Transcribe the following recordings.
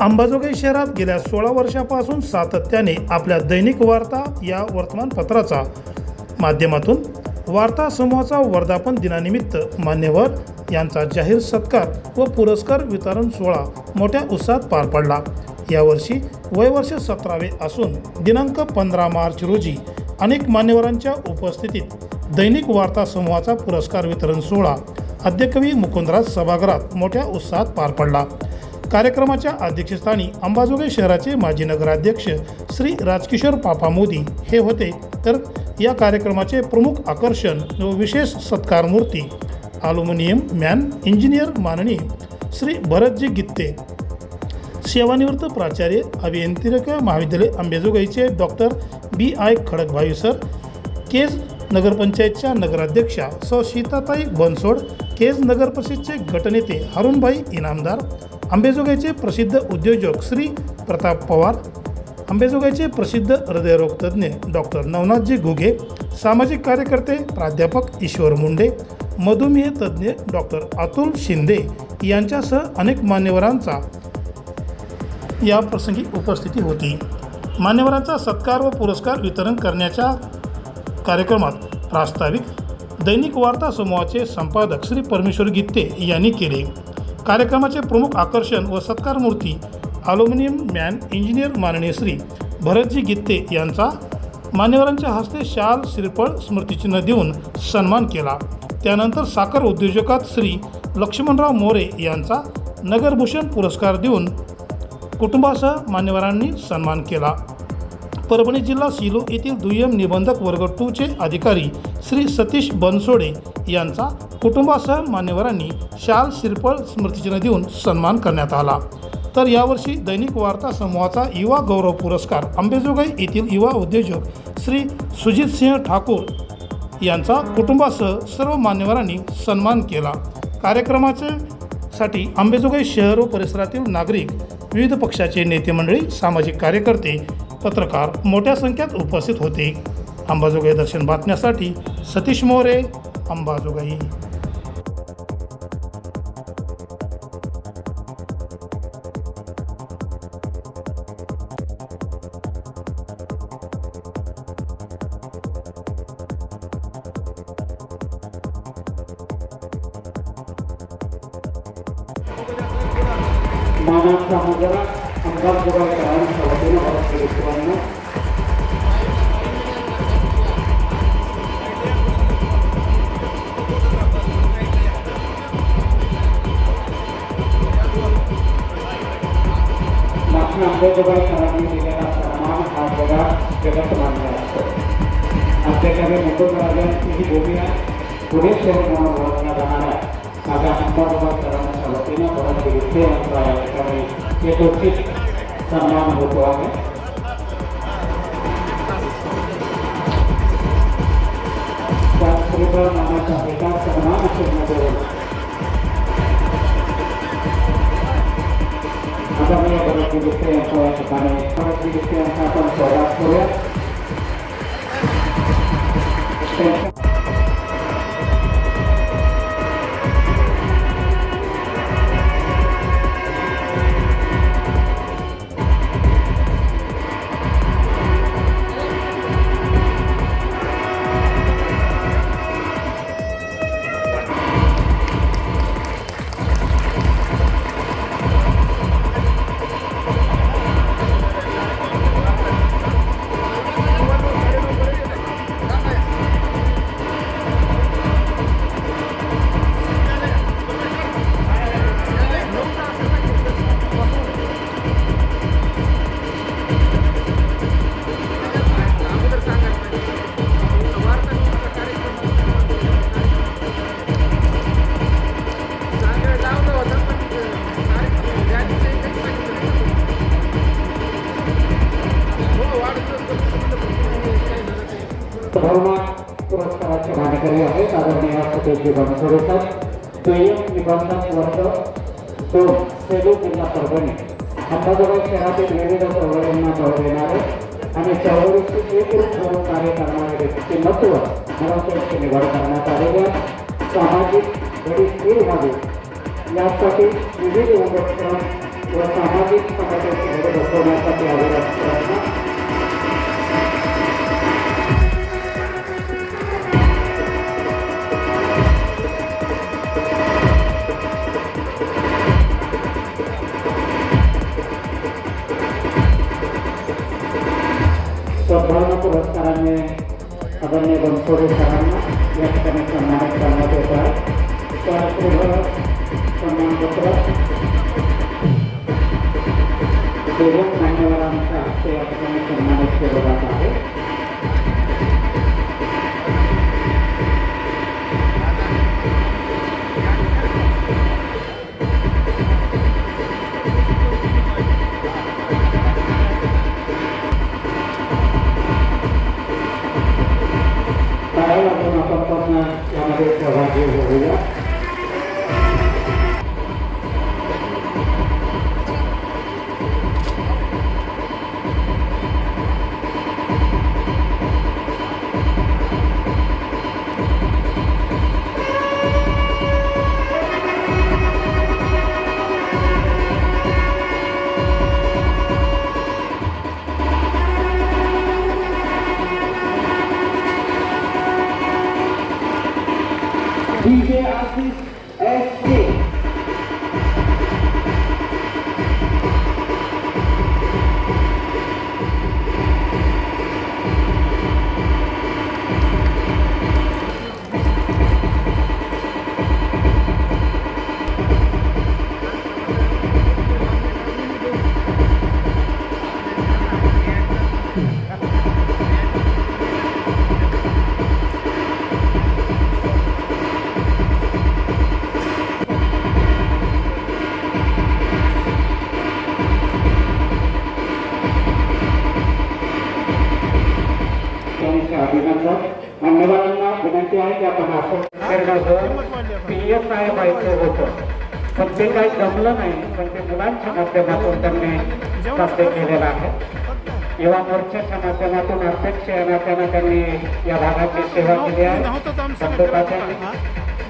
अंबाजोगाई शहरात गेल्या सोळा वर्षापासून सातत्याने आपल्या दैनिक वार्ता या वर्तमानपत्राचा माध्यमातून वार्ता समूहाचा वर्धापन दिनानिमित्त मान्यवर यांचा जाहीर सत्कार व पुरस्कार वितरण सोहळा मोठ्या उत्साहात पार पडला. यावर्षी वयवर्ष सतरावे असून दिनांक पंधरा मार्च रोजी अनेक मान्यवरांच्या उपस्थितीत दैनिक वार्ता समूहाचा पुरस्कार वितरण सोहळा आद्यकवी मुकुंदराज सभागृहात मोठ्या उत्साहात पार पडला. कार्यक्रमाच्या अध्यक्षस्थानी अंबाजोगाई शहराचे माजी नगराध्यक्ष श्री राजकिशोर पापा मोदी हे होते. तर या कार्यक्रमाचे प्रमुख आकर्षण व विशेष सत्कार मूर्ती अल्युमिनियम मॅन इंजिनियर माननीय श्री भरतजी गित्ते सेवानिवृत्त प्राचार्य अभियांत्रिकी महाविद्यालय अंबेजोगाईचे doctor B I Khadakbhai sir Kej नगरपंचायतच्या नगराध्यक्षा सौ सीताताई बनसोड केज नगरपरिषदचे गटनेते हरुणभाई इनामदार आंबेजोगाईचे प्रसिद्ध उद्योजक श्री प्रताप पवार आंबेजोगाईचे प्रसिद्ध हृदयरोग तज्ज्ञ डॉक्टर नवनाथजी घुगे सामाजिक कार्यकर्ते प्राध्यापक ईश्वर मुंडे मधुमेह तज्ज्ञ डॉक्टर अतुल शिंदे यांच्यासह अनेक मान्यवरांचा या प्रसंगी उपस्थिती होती. मान्यवरांचा सत्कार व पुरस्कार वितरण करण्याच्या कार्यक्रमात प्रास्ताविक दैनिक वार्ता समूहाचे संपादक श्री परमेश्वर गित्ते यांनी केले. कार्यक्रमाचे प्रमुख आकर्षण व सत्कार मूर्ती अल्युमिनियम मॅन इंजिनियर माननीय श्री भरतजी गित्ते यांचा मान्यवरांच्या हस्ते शाल श्रीफळ स्मृतिचिन्ह देऊन सन्मान केला. त्यानंतर साखर उद्योजकात श्री लक्ष्मणराव मोरे यांचा नगरभूषण पुरस्कार देऊन कुटुंबासह मान्यवरांनी सन्मान केला. परभणी जिल्हा सिलो येथील दुय्यम निबंधक वर्ग टूचे अधिकारी श्री सतीश बनसोडे यांचा कुटुंबासह मान्यवरांनी शाल शिरपळ स्मृतिचिन्ह देऊन सन्मान करण्यात आला. तर यावर्षी दैनिक वार्ता समूहाचा युवा गौरव पुरस्कार अंबेजोगाई येथील युवा उद्योजक श्री सुजित सिंह ठाकूर यांचा कुटुंबासह सर्व मान्यवरांनी सन्मान केला. कार्यक्रमाचे साठी अंबेजोगाई शहर व परिसरातील नागरिक विविध पक्षाचे नेते मंडळी सामाजिक कार्यकर्ते पत्रकार मोठ्या संख्येत उपस्थित होते. अंबाजोगाई दर्शन बातम्यासाठी सतीश मोरे अंबाजोगाई. मानव समुद्र अंबाजोगाई करारांच्या वतीनं भारत मित्रांनो मागच्या अंबाजोगाई करारांनी दिलेला सन्मान हा जगात जगत मानला असतो आपल्याकडे मुकुंदराजांची ही भूमिका पुढे शहर म्हणून ओळखला जाणार आहे माझ्या अंबाजोगाई करारांच्या वतीनं भारत विरुद्ध यांचा या ठिकाणी यथोचित सन्मान होतो आहे त्यात श्रीफळ नावाच्या एका सन्मान चिन्ह आता मी भरत विरुद्ध यांच्या या ठिकाणी भरत विरुद्ध यांचा आपण विभाग सतेजी बनसोडे सर दुय्यम निबंधक वर्ग दोन सेलू जिल्हा परभणी अंबाजोगाई शहरातील विविध चळवळींना बळ देणारे आणि चळवळीची एकरूप म्हणून कार्य करणारे व्यक्तिमत्व म्हणून त्यांची निवड करण्यात आलेली सामाजिक गडी स्थिर व्हावे यासाठी विविध उपक्रम व सामाजिक समाजाची घडे बसवण्यासाठी अविरत प्रयत्न आदरणीय बनसोडे सरांना या ठिकाणी सन्मानित करण्यात येत आहे. त्याचबरोबर सन्मानपत्र सेवक मान्यवरांच्या हस्ते या ठिकाणी सन्मानित केलं जात आहे. व्हायचं होतं. पण ते काही जमलं नाही पण ते मुलांच्या माध्यमातून त्यांनी साध्य केलेलं आहे युवा मोर्चाच्या माध्यमातून अध्यक्ष या नात्यानं त्यांनी या भागाची सेवा केली आहे.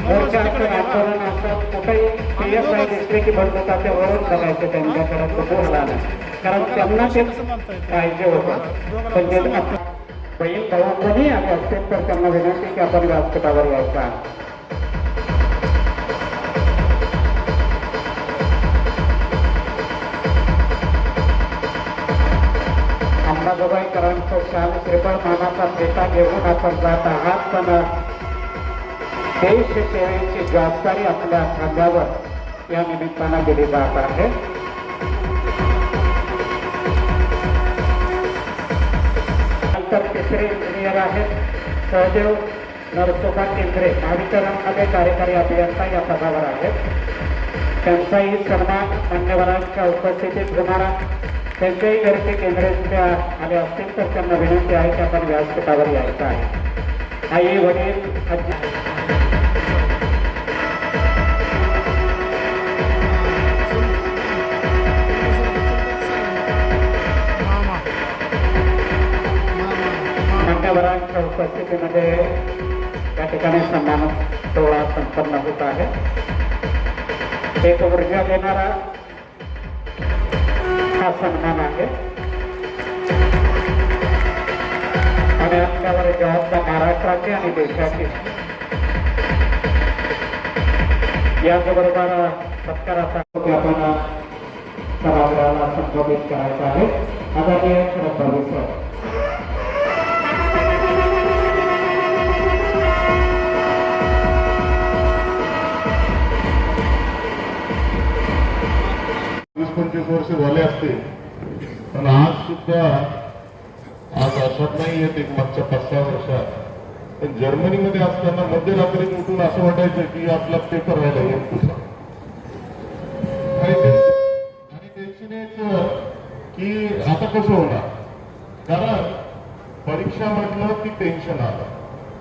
मोर्चाचं आंदोलन असं कुठेही आय दिसले की बंधुकाचे वळून बघायचं त्यांच्याकडे कुठं झाला नाही. कारण त्यांना ते पाहिजे होतं. पण ते आपण बहीण भाऊ कोणी आले असतील तर त्यांना विनंती की आपण व्यासपीठावर यायचं आहे. अंबाजोगाईकरांचं शाल त्रिपण मानाचा पेटा घेऊन आपण जात आहात. पण देशसेवेची जबाबदारी आपल्या खांद्यावर या निमित्तानं दिली जात आहे. नंतर तिसरे इंजिनियर आहेत. सहदेव नरसोबा केंद्रे महावितरणमध्ये कार्यकारी अभियंता या पदावर आहेत. त्यांचाही सन्मान मान्यवरांच्या उपस्थितीत होणारा त्यांच्याही घरचे केंद्रातल्या आणि असतील तर त्यांना विनंती आहे की आपण व्यासपीठावर यायचं आहे. आई वडील आजी. मान्यवरांच्या उपस्थितीमध्ये या ठिकाणी सन्मान सोहळा संपन्न होत आहे. एक ऊर्जा देणारा हा सन्मान आहे. आणि आपल्यावर जबाबदार महाराष्ट्राची आणि देशाची. याचबरोबर सत्काराचा आपण सभागृहाला संबोधित करायचं आहे. आदरणीय श्रद्धावी सर. पंचवीस वर्ष झाले असते. पण आज सुद्धा आज अशात नाही येत एक मागच्या पाच सहा वर्षात. पण जर्मनीमध्ये असताना मध्यरात्री उठून असं वाटायचं की आपला पेपर व्हायला येईल तुझा आणि टेन्शन यायचं की आता कसं होणार? कारण परीक्षा म्हटलं की टेन्शन आलं.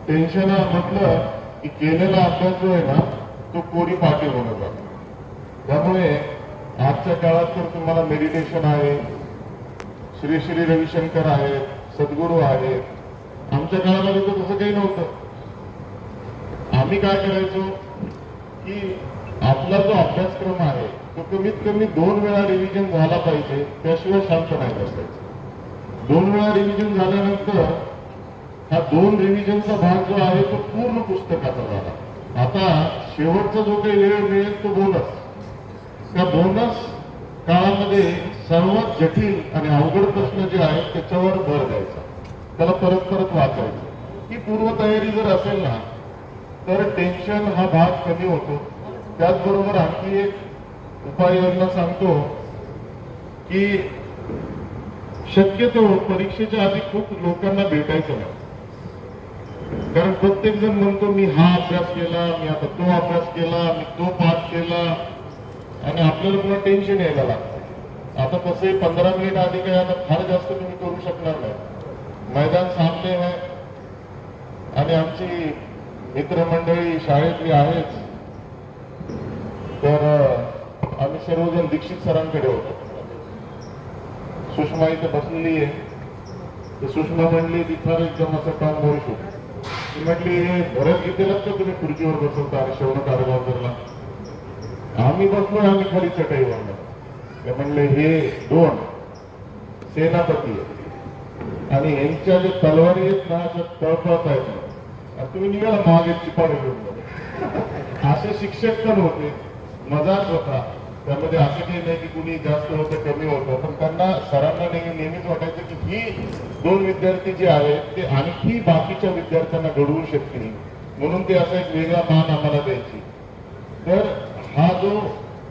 टेन्शन म्हटलं की केलेला अभ्यास जो आहे ना तो कोरी पाठी होणार जातो. त्यामुळे आजच्या काळात तर तुम्हाला मेडिटेशन आहे. श्री श्री रविशंकर आहेत सद्गुरू आहेत आमच्या काळामध्ये तर तसं काही नव्हतं. आम्ही काय करायचो? की आपला जो अभ्यासक्रम आहे तो कमीत कमी दोन वेळा रिव्हिजन झाला पाहिजे त्याशिवाय शांत नाही बसायचं. दोन वेळा रिव्हिजन झाल्यानंतर हा दोन रिव्हिजनचा भाग जो आहे तो पूर्ण पुस्तकाचा झाला. आता शेवटचा जो काही वेळ मिळेल तो बोनस. त्या बोनस काळामध्ये सर्वात जटिल आणि अवघड प्रश्न जे आहेत त्याच्यावर भर द्यायचा. त्याला परत परत वाचायचं. ही पूर्वतयारी जर असेल ना तर टेन्शन हा भाग कमी होतो. त्याचबरोबर आणखी एक उपाययोजना सांगतो की शक्यतो परीक्षेच्या आधी खूप लोकांना भेटायचं नाही. कारण प्रत्येक जण म्हणतो मी हा अभ्यास केला मी आता तो अभ्यास केला मी तो पाठ केला. आणि आपल्याला पुन्हा टेन्शन यायला लागतं. आता कसं पंधरा मिनिट आधी काय आता फार जास्त तुम्ही करू शकणार नाही. मैदान सामने आहे. आणि आमची मित्रमंडळी शाळेतली आहेच. तर आम्ही सर्वजण दीक्षित सरांकडे होतो. सुषमा इथे बसलेली आहे. तर सुषमा म्हणली तिथं एकदम असं काम होऊ शकतो. ती म्हटली हे भरत घेतलेलाच का तुम्ही खुर्चीवर बसवता आणि शौनक आरगावकरला आम्ही बसलो आम्ही खाली चटई ते म्हणले हे दोन सेनापती आणि यांच्या जे तलवारी आहेत ना त्या तळपळत आहेत. ना तुम्ही निघाला मागे चिपाडे घेऊन असे शिक्षक पण होते. मजाच होता. त्यामध्ये असं काही नाही की कुणी जास्त होतं कमी होतं. पण त्यांना सरांना नेहमी नेहमीच वाटायचं की ही दोन विद्यार्थी जे आहेत ते आणखी बाकीच्या विद्यार्थ्यांना घडवू शकतील. म्हणून ते असा एक वेगळा मान आम्हाला द्यायची. तर हा जो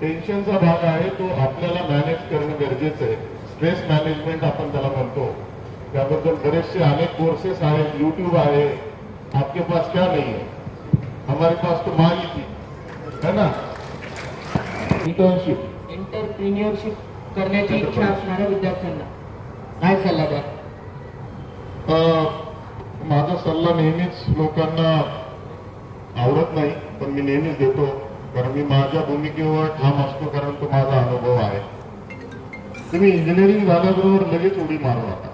टेन्शनचा भाग आहे तो आपल्याला मॅनेज करणं गरजेचं आहे. स्ट्रेस मॅनेजमेंट आपण त्याला म्हणतो. त्याबद्दल बरेचसे अनेक कोर्सेस आहेत युट्यूब आहे. आपके पास क्या नहीं है? हमारे पास तो मांगी थी है ना? इंटर्नशिप एंटरप्रिन्युअरशिप करण्याची इच्छा असणाऱ्या विद्यार्थ्यांना. काय सल्ला द्या माझा सल्ला नेहमीच लोकांना आवडत नाही पण मी नेहमीच देतो. कारण मी माझ्या भूमिकेवर ठाम असतो कारण तो माझा अनुभव आहे. तुम्ही इंजिनिअरिंग झाल्याबरोबर लगेच उडी मारू नका.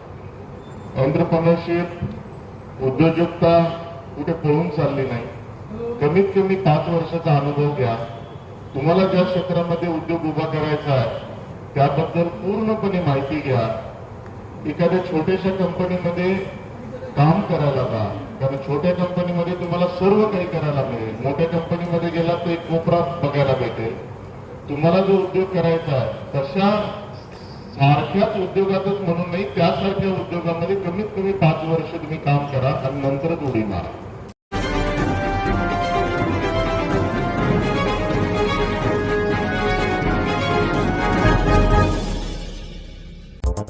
एंटरप्रनरशिप उद्योजकता कुठे पळून चालली नाही. कमीत कमी पाच वर्षाचा अनुभव घ्या. तुम्हाला ज्या क्षेत्रामध्ये उद्योग उभा करायचा आहे त्याबद्दल पूर्णपणे माहिती घ्या. एखाद्या छोट्याशा कंपनीमध्ये काम करायला जा. कारण छोट्या कंपनीमध्ये तुम्हाला सर्व काही करायला मिळेल. मोठ्या कंपनीमध्ये गेला तर एक कोपरा बघायला भेटेल. तुम्हाला जो उद्योग करायचा आहे तशा सारख्याच उद्योगातच म्हणून नाही त्यासारख्या उद्योगामध्ये कमीत कमी पाच वर्ष तुम्ही काम करा आणि नंतरच उडी मारा.